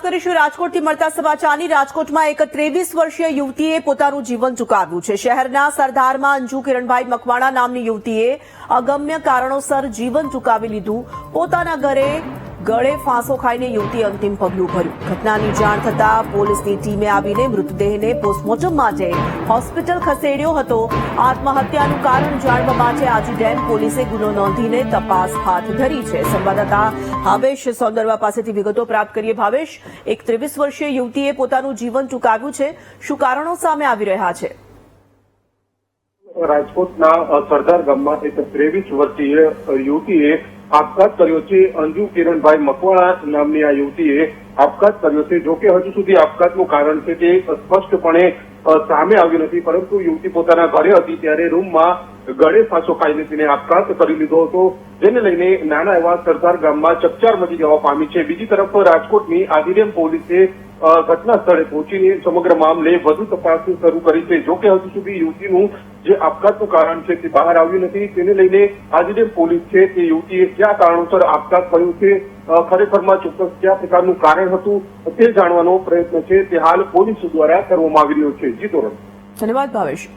વાત કરીશું રાજકોટથી મળતા સમાચારની. રાજકોટમાં એક ત્રેવીસ વર્ષીય યુવતીએ પોતાનું જીવન ચૂકાવ્યું છે. શહેરના સરદારમાં અંજુ કિરણભાઈ મકવાણા નામની યુવતીએ અગમ્ય કારણોસર જીવન ચૂકાવી લીધું. પોતાના ઘરે ગળે ફાંસો ખાઈને યુવતી અંતિમ પગલું ભર્યું. ઘટનાની જાણ થતાં પોલીસની ટીમે આવીને મૃતદેહને પોસ્ટમોર્ટમ માટે હોસ્પિટલ ખસેડ્યો હતો. આત્મહત્યાનું કારણ જાણવા માટે આજી ડેમ પોલીસે ગુનો નોંધીને તપાસ હાથ ધરી છે. સંવાદદાતા ભાવેશ સોંદરવા પાસેથી વિગતો પ્રાપ્ત કરીએ. ભાવેશ એક ત્રેવીસ વર્ષીય યુવતીએ પોતાનું જીવન ટૂંકાવ્યું છે. શું કારણો સામે આવી રહ્યા છે? રાજકોટના સરદાર ગામમાં એક ત્રેવીસ વર્ષીય યુવતીએ આપઘાત કર્યો છે. અંજુ કિરણભાઈ મકવાણા નામની આ યુવતીએ આપઘાત કર્યો છે. જોકે હજુ સુધી આપઘાતનું કારણ છે તે સ્પષ્ટપણે સામે આવ્યું નથી. પરંતુ યુવતી પોતાના ઘરે હતી ત્યારે રૂમમાં ગળે ફાંસો ખાઈને તેને આપઘાત કરી લીધો હતો. જેને લઈને નાના એવા સરદાર ગામમાં ચકચાર મચી જવા પામી છે. બીજી તરફ રાજકોટની આદિરેમ પોલીસે ઘટના સ્થળે પહોંચીને સમગ્ર મામલે વધુ તપાસ શરૂ કરી છે. જોકે હજુ સુધી યુવતીનું જે આપઘાતનું કારણ છે તે બહાર આવ્યું નથી. તેને લઈને આજે પોલીસ છે તે યુવતીએ કયા કારણોસર આપઘાત થયું છે ખરેખરમાં ચોક્કસ કયા પ્રકારનું કારણ હતું તે જાણવાનો પ્રયત્ન છે. તે હાલ પોલીસ દ્વારા કરવામાં આવી રહ્યો છે. જી તોરણ ધન્યવાદ ભાવેશ.